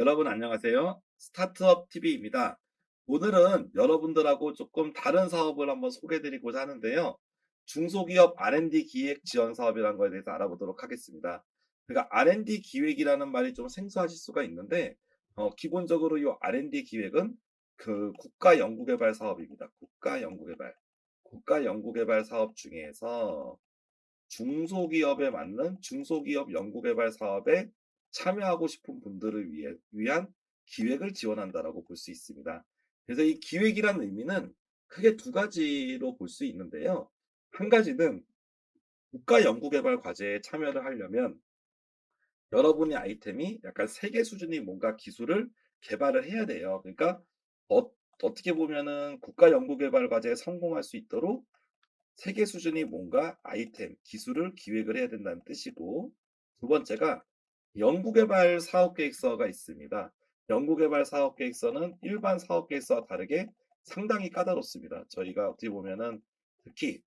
여러분 안녕하세요. 스타트업 TV입니다. 오늘은 여러분들하고 조금 다른 사업을 한번 소개해드리고자 하는데요. 중소기업 R&D 기획 지원 사업이라는 거에 대해서 알아보도록 하겠습니다. 그러니까 R&D 기획이라는 말이 좀 생소하실 수가 있는데, 어, 기본적으로 이 R&D 기획은 그 국가 연구개발 사업입니다. 국가 연구개발. 국가 연구개발 사업 중에서 중소기업에 맞는 중소기업 연구개발 사업에 참여하고 싶은 분들을 위해 위한 기획을 지원한다라고 볼 수 있습니다. 그래서 이 기획이라는 의미는 크게 두 가지로 볼 수 있는데요. 한 가지는 국가 연구개발 과제에 참여를 하려면 여러분의 아이템이 약간 세계 수준의 뭔가 기술을 개발을 해야 돼요. 그러니까 어, 어떻게 보면은 국가 연구개발 과제에 성공할 수 있도록 세계 수준의 뭔가 아이템, 기술을 기획을 해야 된다는 뜻이고, 두 번째가 연구개발 사업계획서가 있습니다. 연구개발 사업계획서는 일반 사업계획서와 다르게 상당히 까다롭습니다. 저희가 어떻게 보면은 특히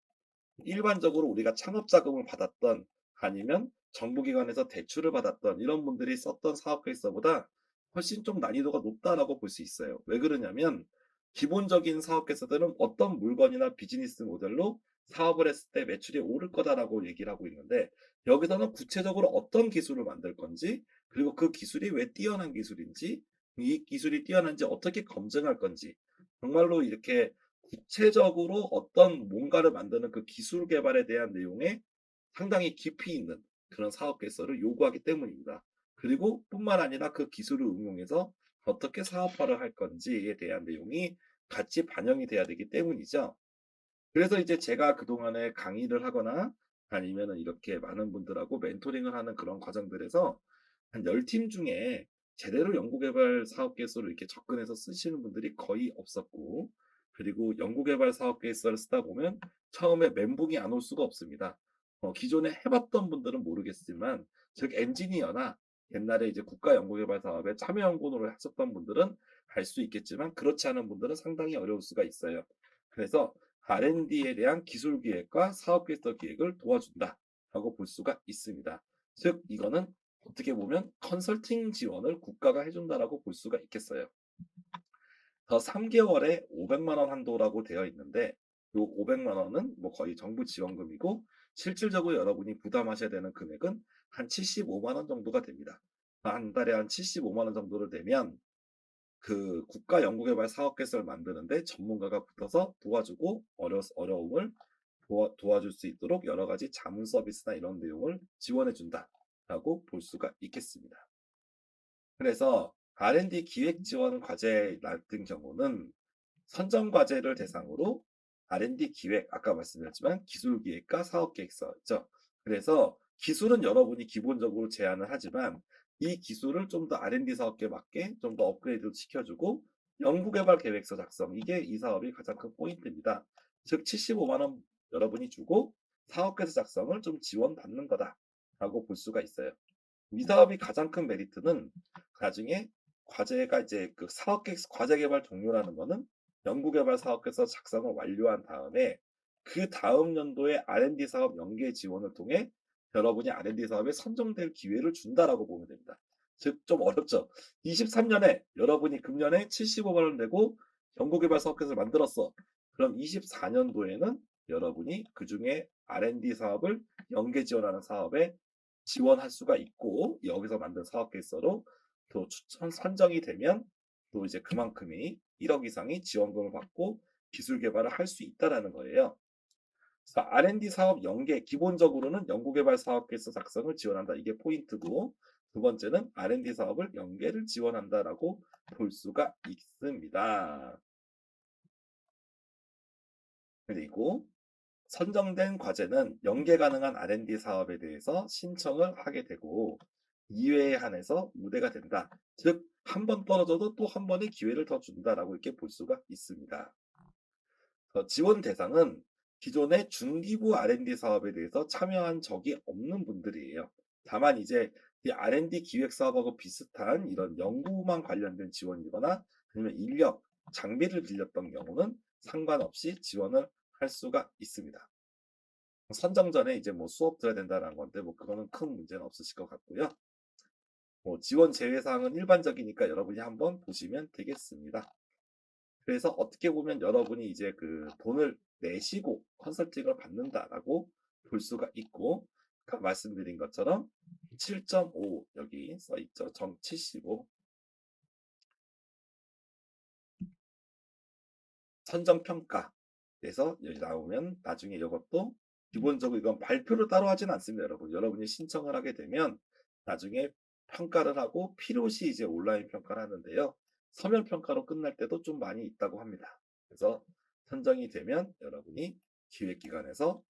일반적으로 우리가 창업 자금을 받았던 아니면 정부기관에서 대출을 받았던 이런 분들이 썼던 사업계획서보다 훨씬 좀 난이도가 높다라고 볼 수 있어요. 왜 그러냐면 기본적인 사업계획서들은 어떤 물건이나 비즈니스 모델로 사업을 했을 때 매출이 오를 거다라고 얘기를 하고 있는데 여기서는 구체적으로 어떤 기술을 만들 건지 그리고 그 기술이 왜 뛰어난 기술인지 이 기술이 뛰어난지 어떻게 검증할 건지 정말로 이렇게 구체적으로 어떤 뭔가를 만드는 그 기술 개발에 대한 내용에 상당히 깊이 있는 그런 사업 계획서를 요구하기 때문입니다. 그리고 뿐만 아니라 그 기술을 응용해서 어떻게 사업화를 할 건지에 대한 내용이 같이 반영이 돼야 되기 때문이죠. 그래서 이제 제가 그동안에 강의를 하거나 아니면은 이렇게 많은 분들하고 멘토링을 하는 그런 과정들에서 한 10팀 중에 제대로 연구개발 사업 계획서를 이렇게 접근해서 쓰시는 분들이 거의 없었고, 그리고 연구개발 사업 계획서를 쓰다 보면 처음에 멘붕이 안 올 수가 없습니다. 어, 기존에 해봤던 분들은 모르겠지만, 즉 엔지니어나 옛날에 이제 국가 연구개발 사업에 참여 연구원으로 하셨던 분들은 알 수 있겠지만, 그렇지 않은 분들은 상당히 어려울 수가 있어요. 그래서 R&D에 대한 기술 기획과 사업 계획서 기획을 도와준다라고 볼 수가 있습니다. 즉 이거는 어떻게 보면 컨설팅 지원을 국가가 해준다라고 볼 수가 있겠어요. 더 3개월에 500만 원 한도라고 되어 있는데 이 500만 원은 뭐 거의 정부 지원금이고 실질적으로 여러분이 부담하셔야 되는 금액은 한 75만 원 정도가 됩니다. 한 달에 한 75만 원 정도를 내면 그 국가 연구개발 사업 계획서를 만드는데 전문가가 붙어서 도와주고 어려, 어려움을 도와, 도와줄 수 있도록 여러 가지 자문 서비스나 이런 내용을 지원해 준다라고 볼 수가 있겠습니다. 그래서 R&D 기획 지원 과제 같은 경우는 선정 과제를 대상으로 R&D 기획, 아까 말씀드렸지만 기술 기획과 사업 계획서죠. 그래서 기술은 여러분이 기본적으로 제안을 하지만 이 기술을 좀 더 R&D 사업에 맞게 좀 더 업그레이드 시켜주고 연구개발 계획서 작성 이게 이 사업의 가장 큰 포인트입니다. 즉 75만 원 여러분이 주고 사업계획서 작성을 좀 지원받는 거다라고 볼 수가 있어요. 이 사업이 가장 큰 메리트는 나중에 과제가 이제 그 사업계획 과제 개발 종료라는 거는 연구개발 사업계획서 작성을 완료한 다음에 그 다음 연도에 R&D 사업 연계 지원을 통해 여러분이 R&D 사업에 선정될 기회를 준다라고 보면 됩니다. 즉 좀 어렵죠. 23년에 여러분이 금년에 75만 원 내고 연구개발 사업계획서를 만들었어. 그럼 24년도에는 여러분이 그 중에 R&D 사업을 연계 지원하는 사업에 지원할 수가 있고 여기서 만든 사업 계획서로 또 추천 선정이 되면 또 이제 그만큼이 1억 이상의 지원금을 받고 기술 개발을 할 수 있다라는 거예요. 그래서 R&D 사업 연계 기본적으로는 연구개발 사업 계획서 작성을 지원한다. 이게 포인트고 두 번째는 R&D 사업을 연계를 지원한다라고 볼 수가 있습니다. 그리고 선정된 과제는 연계 가능한 R&D 사업에 대해서 신청을 하게 되고 이외에 한해서 우대가 된다. 즉, 한 번 떨어져도 또 한 번의 기회를 더 준다라고 이렇게 볼 수가 있습니다. 어, 지원 대상은 기존의 중기부 R&D 사업에 대해서 참여한 적이 없는 분들이에요. 다만 이제 이 R&D 기획 사업하고 비슷한 이런 연구만 관련된 지원이거나 아니면 인력, 장비를 빌렸던 경우는 상관없이 지원을 할 수가 있습니다. 선정 전에 이제 뭐 수업 들어야 된다는 건데 뭐 그거는 큰 문제는 없으실 것 같고요. 뭐 지원 제외 사항은 일반적이니까 여러분이 한번 보시면 되겠습니다. 그래서 어떻게 보면 여러분이 이제 그 돈을 내시고 컨설팅을 받는다라고 볼 수가 있고 아까 말씀드린 것처럼 7.5 여기 써 있죠. 점 75. 선정 평가. 그래서 여기 나오면 나중에 이것도 기본적으로 이건 발표를 따로 하진 않습니다, 여러분. 여러분이 신청을 하게 되면 나중에 평가를 하고 필요시 이제 온라인 평가를 하는데요. 서면 평가로 끝날 때도 좀 많이 있다고 합니다. 그래서 선정이 되면 여러분이 기획기관에서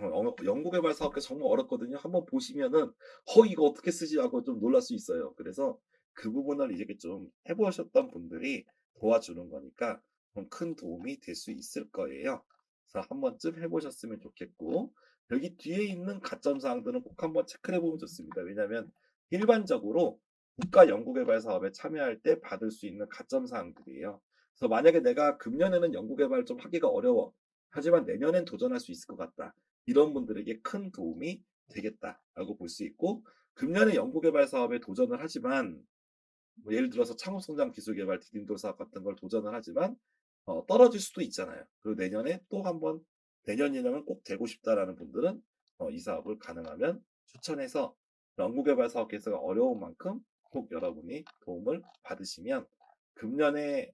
어, 연구개발 사업가 정말 어렵거든요. 한번 보시면은 어 이거 어떻게 쓰지 하고 좀 놀랄 수 있어요. 그래서 그 부분을 이제 좀 해보셨던 분들이 도와주는 거니까 좀큰 도움이 될 수 있을 거예요. 그래서 한 번쯤 해보셨으면 좋겠고 여기 뒤에 있는 가점 사항들은 꼭 한번 체크해 보면 좋습니다. 왜냐하면 일반적으로 국가 연구개발 사업에 참여할 때 받을 수 있는 가점 사항들이에요. 그래서 만약에 내가 금년에는 연구개발 좀 하기가 어려워. 하지만 내년엔 도전할 수 있을 것 같다. 이런 분들에게 큰 도움이 되겠다라고 볼 수 있고 금년에 연구개발 사업에 도전을 하지만 뭐 예를 들어서 창업성장 기술개발 디딤돌 사업 같은 걸 도전을 하지만 어, 떨어질 수도 있잖아요. 그리고 내년에 또 한번 내년이라면 꼭 되고 싶다라는 분들은 어, 이 사업을 가능하면 추천해서 연구개발 사업 개설가 어려운 만큼 꼭 여러분이 도움을 받으시면 금년에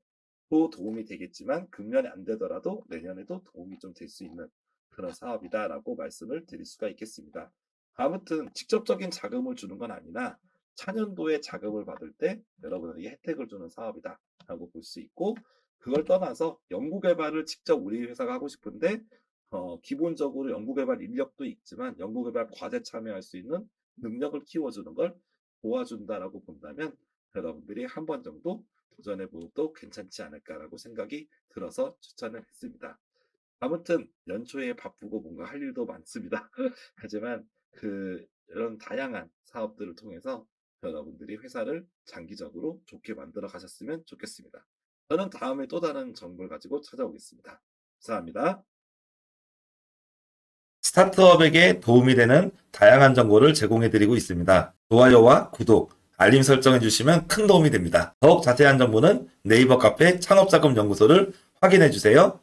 또 도움이 되겠지만 금년에 안 되더라도 내년에도 도움이 좀 될 수 있는 그런 사업이다라고 말씀을 드릴 수가 있겠습니다. 아무튼 직접적인 자금을 주는 건 아니나 차년도에 자금을 받을 때 여러분에게 혜택을 주는 사업이다라고 볼 수 있고 그걸 떠나서 연구개발을 직접 우리 회사가 하고 싶은데 어, 기본적으로 연구개발 인력도 있지만 연구개발 과제 참여할 수 있는 능력을 키워주는 걸 도와준다라고 본다면 여러분들이 한 번 정도 도전해 보도 괜찮지 않을까라고 생각이 들어서 추천을 했습니다. 아무튼 연초에 바쁘고 뭔가 할 일도 많습니다. 하지만 그 이런 다양한 사업들을 통해서 여러분들이 회사를 장기적으로 좋게 만들어 가셨으면 좋겠습니다. 저는 다음에 또 다른 정보를 가지고 찾아오겠습니다. 감사합니다. 스타트업에게 도움이 되는 다양한 정보를 제공해 드리고 있습니다. 좋아요와 구독, 알림 설정해 주시면 큰 도움이 됩니다. 더욱 자세한 정보는 네이버 카페 창업자금 연구소를 확인해 주세요.